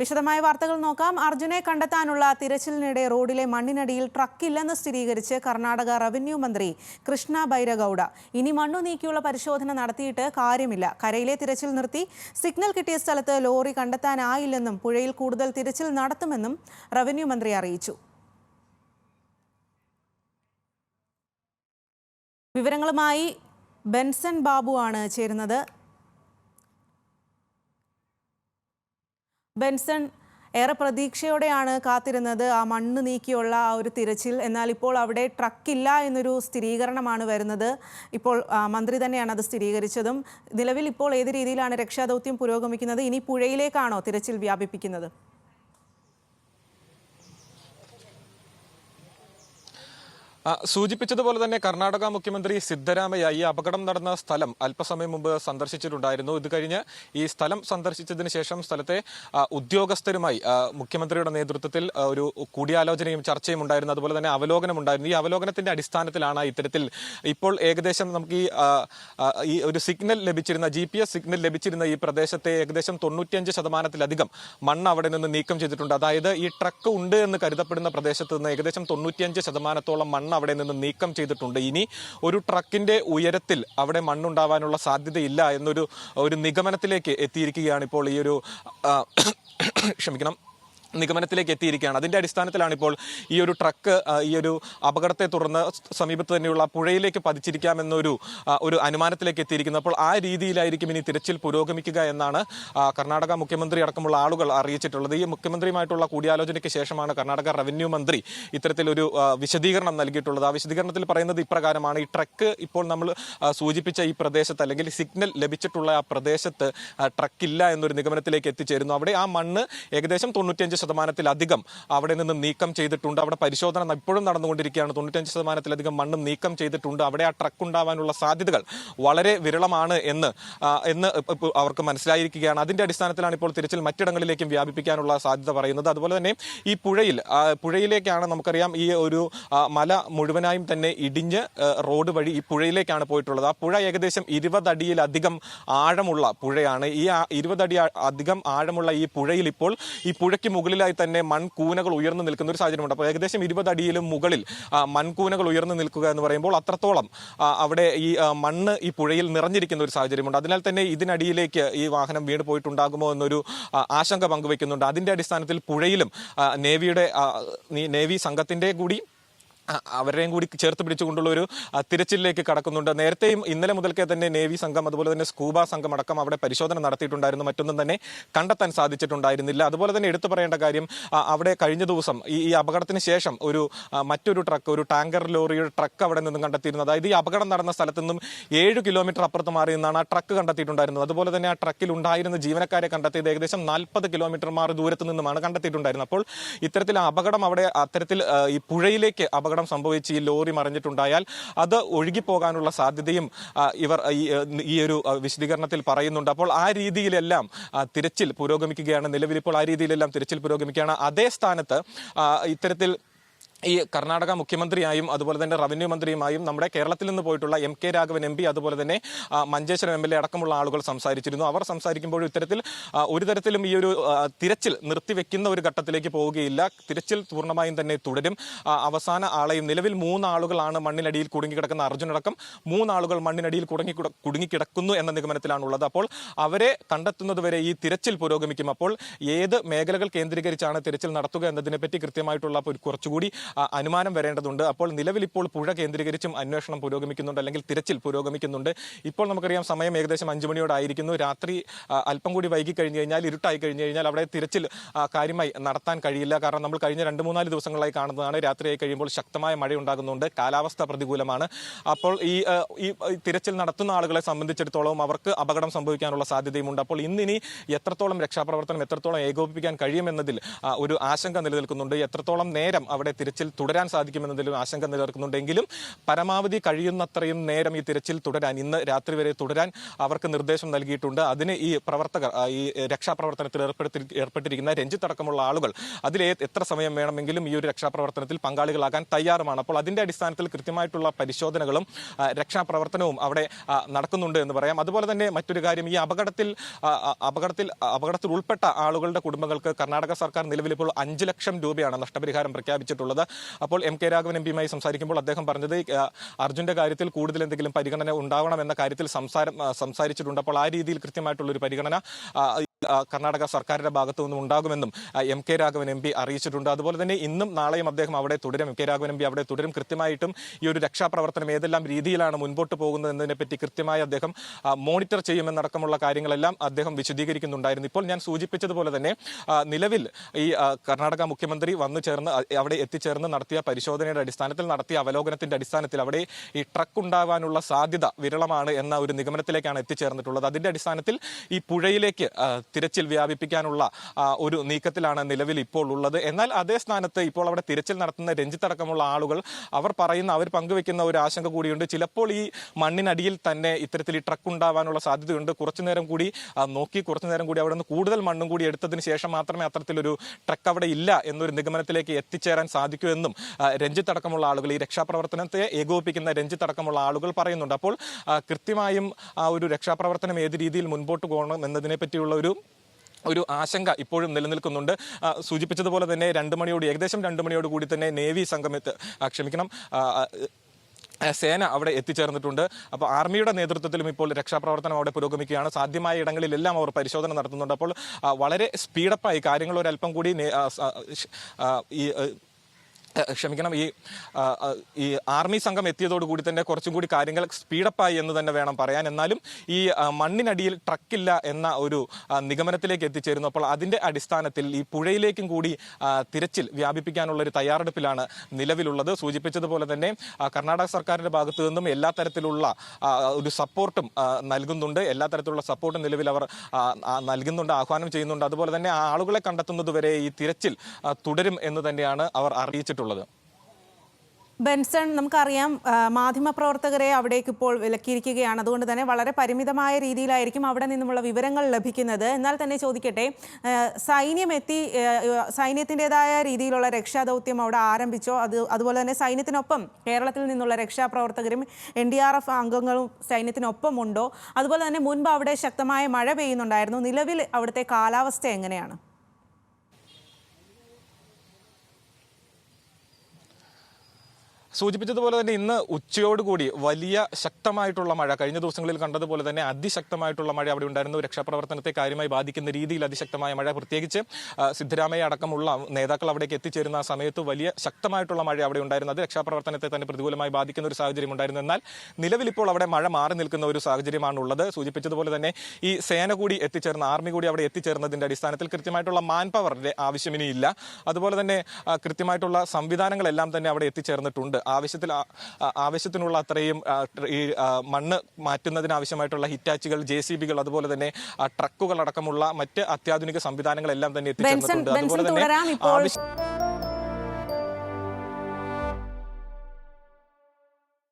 വിശദമായ വാർത്തകൾ നോക്കാം. അർജുനെ കണ്ടെത്താനുള്ള തിരച്ചിലിനിടെ റോഡിലെ മണ്ണിനടിയിൽ ട്രക്കില്ലെന്ന് സ്ഥിരീകരിച്ച് കർണാടക റവന്യൂ മന്ത്രി കൃഷ്ണ ബൈരഗൌഡ. ഇനി മണ്ണു നീക്കിയുള്ള പരിശോധന നടത്തിയിട്ട് കാര്യമില്ല. കരയിലെ തിരച്ചിൽ നിർത്തി. സിഗ്നൽ കിട്ടിയ സ്ഥലത്ത് ലോറി കണ്ടെത്താനായില്ലെന്നും പുഴയിൽ കൂടുതൽ തിരച്ചിൽ നടത്തുമെന്നും റവന്യൂ മന്ത്രി അറിയിച്ചു. വിവരങ്ങളുമായി ബെൻസൺ ബാബു ആണ് ചേരുന്നത്. ബെൻസൺ ഏറെ പ്രതീക്ഷയോടെയാണ് കാത്തിരുന്നത് ആ മണ്ണ് നീക്കിയുള്ള ആ ഒരു തിരച്ചിൽ. എന്നാൽ ഇപ്പോൾ അവിടെ ട്രക്കില്ല എന്നൊരു സ്ഥിരീകരണമാണ് വരുന്നത്. ഇപ്പോൾ മന്ത്രി തന്നെയാണ് അത് സ്ഥിരീകരിച്ചതും. നിലവിൽ ഇപ്പോൾ ഏത് രീതിയിലാണ് രക്ഷാദൗത്യം പുരോഗമിക്കുന്നത്? ഇനി പുഴയിലേക്കാണോ തിരച്ചിൽ വ്യാപിപ്പിക്കുന്നത്? സൂചിപ്പിച്ചതുപോലെ തന്നെ കർണാടക മുഖ്യമന്ത്രി സിദ്ധരാമയ്യ ഈ അപകടം നടന്ന സ്ഥലം അല്പസമയം മുമ്പ് സന്ദർശിച്ചിട്ടുണ്ടായിരുന്നു. ഇത് കഴിഞ്ഞ് ഈ സ്ഥലം സന്ദർശിച്ചതിന് ശേഷം സ്ഥലത്തെ ഉദ്യോഗസ്ഥരുമായി മുഖ്യമന്ത്രിയുടെ നേതൃത്വത്തിൽ ഒരു കൂടിയാലോചനയും ചർച്ചയും ഉണ്ടായിരുന്നു. അതുപോലെ തന്നെ അവലോകനം ഉണ്ടായിരുന്നു. ഈ അവലോകനത്തിന്റെ അടിസ്ഥാനത്തിലാണ് ഇത്തരത്തിൽ ഇപ്പോൾ ഏകദേശം നമുക്ക് ഈ ഒരു സിഗ്നൽ ലഭിച്ചിരുന്ന ജി സിഗ്നൽ ലഭിച്ചിരുന്ന ഈ പ്രദേശത്തെ ഏകദേശം തൊണ്ണൂറ്റിയഞ്ച് ശതമാനത്തിലധികം മണ്ണ് അവിടെ നിന്ന് നീക്കം ചെയ്തിട്ടുണ്ട്. അതായത് ഈ ട്രക്ക് ഉണ്ട് എന്ന് കരുതപ്പെടുന്ന പ്രദേശത്ത് നിന്ന് ഏകദേശം തൊണ്ണൂറ്റിയഞ്ച് ശതമാനത്തോളം മണ്ണ് അവിടെ നിന്ന് നീക്കം ചെയ്തിട്ടുണ്ട്. ഇനി ഒരു ട്രക്കിന്റെ ഉയരത്തിൽ അവിടെ മണ്ണുണ്ടാവാനുള്ള സാധ്യതയില്ല എന്നൊരു ഒരു നിഗമനത്തിലേക്ക് എത്തിയിരിക്കുകയാണ് ഇപ്പോൾ ഈ ഒരു ക്ഷമിക്കണം നിഗമനത്തിലേക്ക് എത്തിയിരിക്കുകയാണ്. അതിന്റെ അടിസ്ഥാനത്തിലാണ് ഇപ്പോൾ ഈ ഒരു ട്രക്ക് ഈ ഒരു അപകടത്തെ തുടർന്ന് സമീപത്ത് തന്നെയുള്ള പുഴയിലേക്ക് പതിച്ചിരിക്കാമെന്നൊരു ഒരു അനുമാനത്തിലേക്ക് എത്തിയിരിക്കുന്നത് അപ്പോൾ ആ രീതിയിലായിരിക്കും ഇനി തിരച്ചിൽ പുരോഗമിക്കുക എന്നാണ് കർണാടക മുഖ്യമന്ത്രി അടക്കമുള്ള ആളുകൾ അറിയിച്ചിട്ടുള്ളത്. ഈ മുഖ്യമന്ത്രിയുമായിട്ടുള്ള കൂടിയാലോചനയ്ക്ക് ശേഷമാണ് കർണാടക റവന്യൂ മന്ത്രി ഇത്തരത്തിലൊരു വിശദീകരണം നൽകിയിട്ടുള്ളത്. ആ വിശദീകരണത്തിൽ പറയുന്നത് ഇപ്രകാരമാണ് ഈ ട്രക്ക് ഇപ്പോൾ നമ്മൾ സൂചിപ്പിച്ച ഈ പ്രദേശത്ത് അല്ലെങ്കിൽ സിഗ്നൽ ലഭിച്ചിട്ടുള്ള ആ പ്രദേശത്ത് ട്രക്കില്ല എന്നൊരു നിഗമനത്തിലേക്ക് എത്തിച്ചേരുന്നു. അവിടെ ആ മണ്ണ് ഏകദേശം തൊണ്ണൂറ്റിയഞ്ച് ശതമാനത്തിലധികം അവിടെ നിന്ന് നീക്കം ചെയ്തിട്ടുണ്ട്. അവിടെ പരിശോധന ഇപ്പോഴും നടന്നുകൊണ്ടിരിക്കുകയാണ്. തൊണ്ണൂറ്റഞ്ച് ശതമാനത്തിലധികം മണ്ണ് നീക്കം ചെയ്തിട്ടുണ്ട്. അവിടെ ആ ട്രക്ക് ഉണ്ടാവാനുള്ള സാധ്യതകൾ വളരെ വിരളമാണ് എന്ന് എന്ന് അവർക്ക് മനസ്സിലായിരിക്കുകയാണ്. അതിന്റെ അടിസ്ഥാനത്തിലാണ് ഇപ്പോൾ തിരച്ചിൽ മറ്റിടങ്ങളിലേക്കും വ്യാപിപ്പിക്കാനുള്ള സാധ്യത പറയുന്നത്. അതുപോലെ തന്നെ ഈ പുഴയിൽ പുഴയിലേക്കാണ് നമുക്കറിയാം ഈ ഒരു മല മുഴുവനായും തന്നെ ഇടിഞ്ഞ് റോഡ് വഴി ഈ പുഴയിലേക്കാണ് പോയിട്ടുള്ളത്. ആ പുഴ ഏകദേശം ഇരുപതടിയിലധികം ആഴമുള്ള പുഴയാണ്. ഈ ഇരുപതടി അധികം ആഴമുള്ള ഈ പുഴയിൽ ഇപ്പോൾ ഈ പുഴയ്ക്ക് മുകളിലായി തന്നെ മൺകൂനകൾ ഉയർന്നു നിൽക്കുന്ന ഒരു സാഹചര്യമുണ്ട്. അപ്പോൾ ഏകദേശം ഇരുപതടിയിലും മുകളിൽ ആ, മൺകൂനകൾ ഉയർന്നു നിൽക്കുക എന്ന് പറയുമ്പോൾ അത്രത്തോളം അവിടെ ഈ മണ്ണ് ഈ പുഴയിൽ നിറഞ്ഞിരിക്കുന്ന ഒരു സാഹചര്യമുണ്ട്. അതിനാൽ തന്നെ ഇതിനടിയിലേക്ക് ഈ വാഹനം വീണ് പോയിട്ടുണ്ടാകുമോ എന്നൊരു ആശങ്ക പങ്കുവെക്കുന്നുണ്ട്. അതിന്റെ അടിസ്ഥാനത്തിൽ പുഴയിലും നേവിയുടെ നേവി സംഘത്തിന്റെ കൂടി അവരെയും കൂടി ചേർത്ത് പിടിച്ചുകൊണ്ടുള്ള ഒരു തിരച്ചിലേക്ക് കടക്കുന്നുണ്ട്. നേരത്തെയും ഇന്നലെ മുതൽക്കേ തന്നെ നേവി സംഘം അതുപോലെ തന്നെ സ്കൂബ സംഘം അടക്കം അവിടെ പരിശോധന നടത്തിയിട്ടുണ്ടായിരുന്നു. മറ്റൊന്നും തന്നെ കണ്ടെത്താൻ സാധിച്ചിട്ടുണ്ടായിരുന്നില്ല. അതുപോലെ തന്നെ എടുത്തു പറയേണ്ട കാര്യം അവിടെ കഴിഞ്ഞ ദിവസം ഈ അപകടത്തിന് ശേഷം ഒരു മറ്റൊരു ട്രക്ക് ഒരു ടാങ്കർ ലോറിയുടെ ട്രക്ക് അവിടെ നിന്നും കണ്ടെത്തിയിരുന്നു. അതായത് ഈ അപകടം നടന്ന സ്ഥലത്തു നിന്നും ഏഴ് കിലോമീറ്റർ അപ്പുറത്ത് മാറി നിന്നാണ് ആ ട്രക്ക് കണ്ടെത്തിയിട്ടുണ്ടായിരുന്നത്. അതുപോലെ തന്നെ ആ ട്രക്കിൽ ഉണ്ടായിരുന്ന ജീവനക്കാരെ കണ്ടെത്തിയത് ഏകദേശം നാൽപ്പത് കിലോമീറ്റർ മാറി ദൂരത്ത് നിന്നുമാണ് കണ്ടെത്തിയിട്ടുണ്ടായിരുന്നത്. അപ്പോൾ ഇത്തരത്തിൽ അപകടം അവിടെ അത്തരത്തിൽ ഈ പുഴയിലേക്ക് അപകടം സംഭവിച്ച് ഈ ലോറി മറിഞ്ഞിട്ടുണ്ടായാൽ അത് ഒഴുകിപ്പോകാനുള്ള സാധ്യതയും ഇവർ ഈ, ഒരു വിശദീകരണത്തിൽ പറയുന്നുണ്ട്. അപ്പോൾ ആ രീതിയിലെല്ലാം തിരച്ചിൽ പുരോഗമിക്കുകയാണ്. നിലവിൽ ഇപ്പോൾ ആ രീതിയിലെല്ലാം തിരച്ചിൽ പുരോഗമിക്കുകയാണ്. അതേ സ്ഥാനത്ത് ഇത്തരത്തിൽ ഈ കർണാടക മുഖ്യമന്ത്രിയായും അതുപോലെ തന്നെ റവന്യൂ മന്ത്രിയുമായും നമ്മുടെ കേരളത്തിൽ നിന്ന് പോയിട്ടുള്ള M K Raghavan M P അതുപോലെ തന്നെ മഞ്ചേശ്വരം എം എൽ എ അടക്കമുള്ള ആളുകൾ സംസാരിച്ചിരുന്നു. അവർ സംസാരിക്കുമ്പോൾ ഇത്തരത്തിൽ ഒരു തരത്തിലും ഈ ഒരു തിരച്ചിൽ നിർത്തിവെക്കുന്ന ഒരു ഘട്ടത്തിലേക്ക് പോവുകയില്ല. തിരച്ചിൽ പൂർണമായും തന്നെ തുടരും. അവസാന ആളെയും നിലവിൽ മൂന്നാളുകളാണ് മണ്ണിനടിയിൽ കുടുങ്ങിക്കിടക്കുന്ന അർജുനടക്കം. മൂന്നാളുകൾ മണ്ണിനടിയിൽ കുടുങ്ങി കുടുങ്ങിക്കിടക്കുന്നു എന്ന നിഗമനത്തിലാണുള്ളത്. അപ്പോൾ അവരെ കണ്ടെത്തുന്നതുവരെ ഈ തിരച്ചിൽ പുരോഗമിക്കും. അപ്പോൾ ഏത് മേഖലകൾ കേന്ദ്രീകരിച്ചാണ് തിരച്ചിൽ നടത്തുക എന്നതിനെപ്പറ്റി കൃത്യമായിട്ടുള്ള കുറച്ചുകൂടി അനുമാനം വരേണ്ടതുണ്ട്. അപ്പോൾ നിലവിൽ ഇപ്പോൾ പുഴ കേന്ദ്രീകരിച്ചും അന്വേഷണം പുരോഗമിക്കുന്നുണ്ട് അല്ലെങ്കിൽ തിരച്ചിൽ പുരോഗമിക്കുന്നുണ്ട്. ഇപ്പോൾ നമുക്കറിയാം സമയം ഏകദേശം അഞ്ചു മണിയോടായിരിക്കുന്നു. രാത്രി അല്പം കൂടി വൈകി കഴിഞ്ഞു കഴിഞ്ഞാൽ ഇരുട്ടായി കഴിഞ്ഞു കഴിഞ്ഞാൽ അവിടെ തിരച്ചിൽ കാര്യമായി നടത്താൻ കഴിയില്ല. കാരണം നമ്മൾ കഴിഞ്ഞ രണ്ട് മൂന്നാൽ ദിവസങ്ങളായി കാണുന്നതാണ്. രാത്രിയായി കഴിയുമ്പോൾ ശക്തമായ മഴ ഉണ്ടാകുന്നുണ്ട് കാലാവസ്ഥ പ്രതികൂലമാണ്. അപ്പോൾ ഈ ഈ തിരച്ചിൽ നടത്തുന്ന ആളുകളെ സംബന്ധിച്ചിടത്തോളം അവർക്ക് അപകടം സംഭവിക്കാനുള്ള സാധ്യതയുമുണ്ട്. അപ്പോൾ ഇന്നിനി എത്രത്തോളം രക്ഷാപ്രവർത്തനം എത്രത്തോളം ഏകോപിപ്പിക്കാൻ കഴിയുമെന്നതിൽ ഒരു ആശങ്ക നിലനിൽക്കുന്നുണ്ട്. എത്രത്തോളം നേരം അവിടെ തിരച്ചിൽ തിരച്ചിൽ തുടരാൻ സാധിക്കുമെന്നതിലും ആശങ്ക നിലനിൽക്കുന്നുണ്ടെങ്കിലും പരമാവധി കഴിയുന്നത്രയും നേരം ഈ തിരച്ചിൽ തുടരാൻ ഇന്ന് രാത്രി വരെ തുടരാൻ അവർക്ക് നിർദ്ദേശം നൽകിയിട്ടുണ്ട്. അതിന് ഈ പ്രവർത്തകർ ഈ രക്ഷാപ്രവർത്തനത്തിൽ ഏർപ്പെടുത്തി ഏർപ്പെട്ടിരിക്കുന്ന രഞ്ജിത്ത് അടക്കമുള്ള ആളുകൾ അതിൽ എത്ര സമയം വേണമെങ്കിലും ഈ ഒരു രക്ഷാപ്രവർത്തനത്തിൽ പങ്കാളികളാകാൻ തയ്യാറുമാണ്. അപ്പോൾ അതിന്റെ അടിസ്ഥാനത്തിൽ കൃത്യമായിട്ടുള്ള പരിശോധനകളും രക്ഷാപ്രവർത്തനവും അവിടെ നടക്കുന്നുണ്ട് എന്ന് പറയാം. അതുപോലെ തന്നെ മറ്റൊരു കാര്യം ഈ അപകടത്തിൽ അപകടത്തിൽ അപകടത്തിൽ ഉൾപ്പെട്ട ആളുകളുടെ കുടുംബങ്ങൾക്ക് കർണാടക സർക്കാർ നിലവിൽ ഇപ്പോൾ അഞ്ച് ലക്ഷം രൂപയാണ് നഷ്ടപരിഹാരം പ്രഖ്യാപിച്ചിട്ടുള്ളത്. അപ്പോൾ എം കെ രാഘവൻ എം പിയുമായി സംസാരിക്കുമ്പോൾ അദ്ദേഹം പറഞ്ഞത് അർജുന്റെ കാര്യത്തിൽ കൂടുതൽ എന്തെങ്കിലും പരിഗണന ഉണ്ടാവണം എന്ന കാര്യത്തിൽ സംസാരം സംസാരിച്ചിട്ടുണ്ട്. അപ്പോൾ ആ രീതിയിൽ കൃത്യമായിട്ടുള്ളൊരു പരിഗണന കർണാടക സർക്കാരിന്റെ ഭാഗത്തു നിന്നും ഉണ്ടാകുമെന്നും M K Raghavan M P അറിയിച്ചിട്ടുണ്ട്. അതുപോലെ തന്നെ ഇന്നും നാളെയും അദ്ദേഹം അവിടെ തുടരും. M K Raghavan M P അവിടെ തുടരും. കൃത്യമായിട്ടും ഈ ഒരു രക്ഷാപ്രവർത്തനം ഏതെല്ലാം രീതിയിലാണ് മുൻപോട്ട് പോകുന്നത് എന്നതിനെപ്പറ്റി കൃത്യമായി അദ്ദേഹം മോണിറ്റർ ചെയ്യുമെന്നടക്കമുള്ള കാര്യങ്ങളെല്ലാം അദ്ദേഹം വിശദീകരിക്കുന്നുണ്ടായിരുന്നു. ഇപ്പോൾ ഞാൻ സൂചിപ്പിച്ചതുപോലെ തന്നെ നിലവിൽ ഈ കർണാടക മുഖ്യമന്ത്രി വന്നു ചേർന്ന് അവിടെ എത്തിച്ചേർന്ന് നടത്തിയ പരിശോധനയുടെ അടിസ്ഥാനത്തിൽ നടത്തിയ അവലോകനത്തിന്റെ അടിസ്ഥാനത്തിൽ അവിടെ ഈ ട്രക്ക് ഉണ്ടാകാനുള്ള സാധ്യത വിരളമാണ് എന്ന ഒരു നിഗമനത്തിലേക്കാണ് എത്തിച്ചേർന്നിട്ടുള്ളത്. അതിന്റെ അടിസ്ഥാനത്തിൽ ഈ പുഴയിലേക്ക് തിരച്ചിൽ വ്യാപിപ്പിക്കാനുള്ള ഒരു നീക്കത്തിലാണ് നിലവിൽ ഇപ്പോൾ ഉള്ളത്. എന്നാൽ അതേ സ്ഥാനത്ത് ഇപ്പോൾ അവിടെ തിരച്ചിൽ നടത്തുന്ന രഞ്ജിത്തടക്കമുള്ള ആളുകൾ അവർ പറയുന്ന അവർ പങ്കുവെക്കുന്ന ഒരു ആശങ്ക കൂടിയുണ്ട്. ചിലപ്പോൾ ഈ മണ്ണിനടിയിൽ തന്നെ ഇത്തരത്തിൽ ഈ ട്രക്ക് ഉണ്ടാവാനുള്ള സാധ്യതയുണ്ട്. കുറച്ചു നേരം കൂടി നോക്കി കുറച്ചു നേരം കൂടി അവിടെ നിന്ന് കൂടുതൽ മണ്ണും കൂടി എടുത്തതിന് ശേഷം മാത്രമേ അത്തരത്തിലൊരു ട്രക്ക് അവിടെ ഇല്ല എന്നൊരു നിഗമനത്തിലേക്ക് എത്തിച്ചേരാൻ സാധിക്കൂ എന്നും ആളുകൾ ഈ രക്ഷാപ്രവർത്തനത്തെ ഏകോപിപ്പിക്കുന്ന രഞ്ജിത്ത് അടക്കമുള്ള ആളുകൾ പറയുന്നുണ്ട്. അപ്പോൾ കൃത്യമായും ആ ഒരു രക്ഷാപ്രവർത്തനം ഏത് രീതിയിൽ മുൻപോട്ട് പോകണം എന്നതിനെ പറ്റിയുള്ള ഒരു ഒരു ആശങ്ക ഇപ്പോഴും നിലനിൽക്കുന്നുണ്ട്. സൂചിപ്പിച്ചതുപോലെ തന്നെ രണ്ട് മണിയോട് ഏകദേശം രണ്ട് മണിയോട് കൂടി തന്നെ നേവി സംഗമത്ത് ക്ഷമിക്കണം സേന അവിടെ എത്തിച്ചേർന്നിട്ടുണ്ട്. അപ്പോൾ ആർമിയുടെ നേതൃത്വത്തിലും ഇപ്പോൾ രക്ഷാപ്രവർത്തനം അവിടെ പുരോഗമിക്കുകയാണ്. സാധ്യമായ ഇടങ്ങളിലെല്ലാം അവർ പരിശോധന നടത്തുന്നുണ്ട്. അപ്പോൾ വളരെ സ്പീഡപ്പായി കാര്യങ്ങൾ ഒരല്പം കൂടി ഈ ക്ഷമിക്കണം. ഈ ഈ ആർമി സംഘം എത്തിയതോടുകൂടി തന്നെ കുറച്ചും കൂടി കാര്യങ്ങൾ സ്പീഡപ്പായി എന്ന് തന്നെ വേണം പറയാൻ. എന്നാലും ഈ മണ്ണിനടിയിൽ ട്രക്കില്ല എന്ന ഒരു നിഗമനത്തിലേക്ക് എത്തിച്ചേരുന്നു അപ്പോൾ അതിന്റെ അടിസ്ഥാനത്തിൽ ഈ പുഴയിലേക്കും കൂടി തിരച്ചിൽ വ്യാപിപ്പിക്കാനുള്ള ഒരു തയ്യാറെടുപ്പിലാണ് നിലവിലുള്ളത്. സൂചിപ്പിച്ചതുപോലെ തന്നെ കർണാടക സർക്കാരിന്റെ ഭാഗത്തു നിന്നും എല്ലാ തരത്തിലുള്ള ഒരു സപ്പോർട്ടും നൽകുന്നുണ്ട്. എല്ലാ തരത്തിലുള്ള സപ്പോർട്ടും നിലവിൽ അവർ നൽകുന്നുണ്ട് ആഹ്വാനം ചെയ്യുന്നുണ്ട്. അതുപോലെ തന്നെ ആളുകളെ കണ്ടെത്തുന്നതുവരെ ഈ തിരച്ചിൽ തുടരും എന്ന് തന്നെയാണ് അവർ അറിയിച്ചിട്ടുള്ളത്. ബെൻസൺ നമുക്കറിയാം മാധ്യമ മാധ്യമപ്രവർത്തകരെ അവിടേക്ക് ഇപ്പോൾ വിലക്കിയിരിക്കുകയാണ്. അതുകൊണ്ട് തന്നെ വളരെ പരിമിതമായ രീതിയിലായിരിക്കും അവിടെ നിന്നുമുള്ള വിവരങ്ങൾ ലഭിക്കുന്നത്. എന്നാൽ തന്നെ ചോദിക്കട്ടെ സൈന്യം എത്തി സൈന്യത്തിന്റെതായ രീതിയിലുള്ള രക്ഷാദൗത്യം അവിടെ ആരംഭിച്ചോ? അത് അതുപോലെ തന്നെ സൈന്യത്തിനൊപ്പം കേരളത്തിൽ നിന്നുള്ള രക്ഷാപ്രവർത്തകരും എൻ ഡി ആർ എഫ് അംഗങ്ങളും സൈന്യത്തിനൊപ്പം ഉണ്ടോ അതുപോലെ തന്നെ മുൻപ് അവിടെ ശക്തമായ മഴ പെയ്യുന്നുണ്ടായിരുന്നു. നിലവിൽ അവിടുത്തെ കാലാവസ്ഥ എങ്ങനെയാണ്? സൂചിപ്പിച്ചതുപോലെ തന്നെ ഇന്ന് ഉച്ചയോടുകൂടി വലിയ ശക്തമായിട്ടുള്ള മഴ കഴിഞ്ഞ ദിവസങ്ങളിൽ കണ്ടതുപോലെ തന്നെ അതിശക്തമായിട്ടുള്ള മഴ അവിടെ ഉണ്ടായിരുന്നു. രക്ഷാപ്രവർത്തനത്തെ കാര്യമായി ബാധിക്കുന്ന രീതിയിൽ അതിശക്തമായ മഴ പ്രത്യേകിച്ച് സിദ്ധരാമയ്യ അടക്കമുള്ള നേതാക്കൾ അവിടേക്ക് എത്തിച്ചേരുന്ന ആ സമയത്ത് വലിയ ശക്തമായിട്ടുള്ള മഴ അവിടെ ഉണ്ടായിരുന്നു. അത് രക്ഷാപ്രവർത്തനത്തെ തന്നെ പ്രതികൂലമായി ബാധിക്കുന്ന ഒരു സാഹചര്യം ഉണ്ടായിരുന്നു. എന്നാൽ നിലവിൽ ഇപ്പോൾ അവിടെ മഴ മാറി നിൽക്കുന്ന ഒരു സാഹചര്യമാണ് ഉള്ളത് സൂചിപ്പിച്ചതുപോലെ തന്നെ ഈ സേന കൂടി എത്തിച്ചേർന്ന ആർമി കൂടി അവിടെ എത്തിച്ചേർന്നതിന്റെ അടിസ്ഥാനത്തിൽ കൃത്യമായിട്ടുള്ള മാൻ പവറിന്റെ ആവശ്യമിനിയില്ല അതുപോലെ തന്നെ കൃത്യമായിട്ടുള്ള സംവിധാനങ്ങളെല്ലാം തന്നെ അവിടെ എത്തിച്ചേർന്നിട്ടുണ്ട്. ആവശ്യത്തിൽ ആവശ്യത്തിനുള്ള അത്രയും ഈ മണ്ണ് മാറ്റുന്നതിനാവശ്യമായിട്ടുള്ള ഹിറ്റാച്ചുകൾ ജെ സി ബികൾ അതുപോലെ തന്നെ ട്രക്കുകൾ അടക്കമുള്ള മറ്റ് അത്യാധുനിക സംവിധാനങ്ങളെല്ലാം തന്നെ എത്തിച്ചേർന്നിട്ടുണ്ട്. അതുപോലെ തന്നെ ആവശ്യ